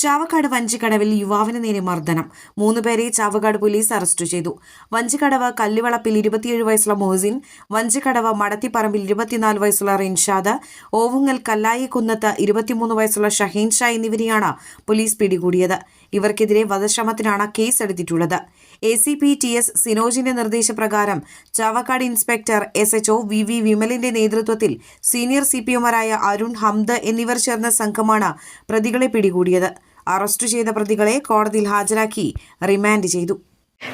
Chavakkad വഞ്ചിക്കടവിൽ യുവാവിന് നേരെ മർദ്ദനം. മൂന്നുപേരെ ചാവക്കാട് പോലീസ് അറസ്റ്റ് ചെയ്തു. വഞ്ചിക്കടവ് കല്ലുവളപ്പിൽ ഇരുപത്തിയേഴ് വയസ്സുള്ള മൊഹസിൻ വഞ്ചിക്കടവ് മടത്തിപ്പറമ്പിൽ ഇരുപത്തിനാല് വയസ്സുള്ള റിൻഷാദ് ഓവുങ്ങൽ കല്ലായിക്കുന്നത്ത് ഇരുപത്തിമൂന്ന് വയസ്സുള്ള ഷഹീൻ ഷാ എന്നിവരെയാണ് പോലീസ് പിടികൂടിയത്. ഇവർക്കെതിരെ വധശ്രമത്തിനാണ് കേസെടുത്തിട്ടുള്ളത്. A C P T S സിനോജിന്റെ നിർദ്ദേശപ്രകാരം Chavakkad inspector S H V V വിമലിന്റെ നേതൃത്വത്തിൽ സീനിയർ സി പി ഒമാരായ അരുൺ ഹംദ് എന്നിവർ ചേർന്ന സംഘമാണ് പ്രതികളെ പിടികൂടിയത്. അറസ്റ്റ് ചെയ്ത പ്രതികളെ കോടതിയിൽ ഹാജരാക്കി റിമാൻഡ് ചെയ്തു.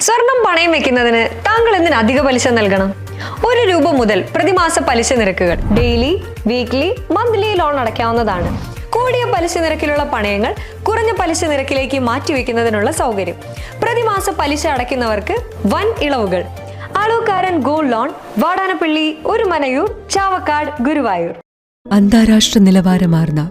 സ്വർണം പണയം വെക്കുന്നതിന് താങ്കൾ എന്തിന് അധിക പലിശ നൽകണം? ഒരു രൂപ മുതൽ പ്രതിമാസ പലിശ നിരക്കുകൾ ഡെയിലി വീക്ക്ലി മന്ത്ലി ലോൺ അടയ്ക്കാവുന്നതാണ്. കൂടിയ പലിശ നിരക്കിലുള്ള പണയങ്ങൾ കുറഞ്ഞ പലിശ നിരക്കിലേക്ക് മാറ്റിവെക്കുന്നതിനുള്ള സൗകര്യം. പ്രതിമാസ പലിശ അടയ്ക്കുന്നവർക്ക് വൻ ഇളവുകൾ. അളവുകാരൻ ഗോൾഡ് ലോൺ വാടാനപ്പള്ളി ഒരു മനയൂർ ചാവക്കാട് ഗുരുവായൂർ. അന്താരാഷ്ട്ര നിലവാരമാർന്ന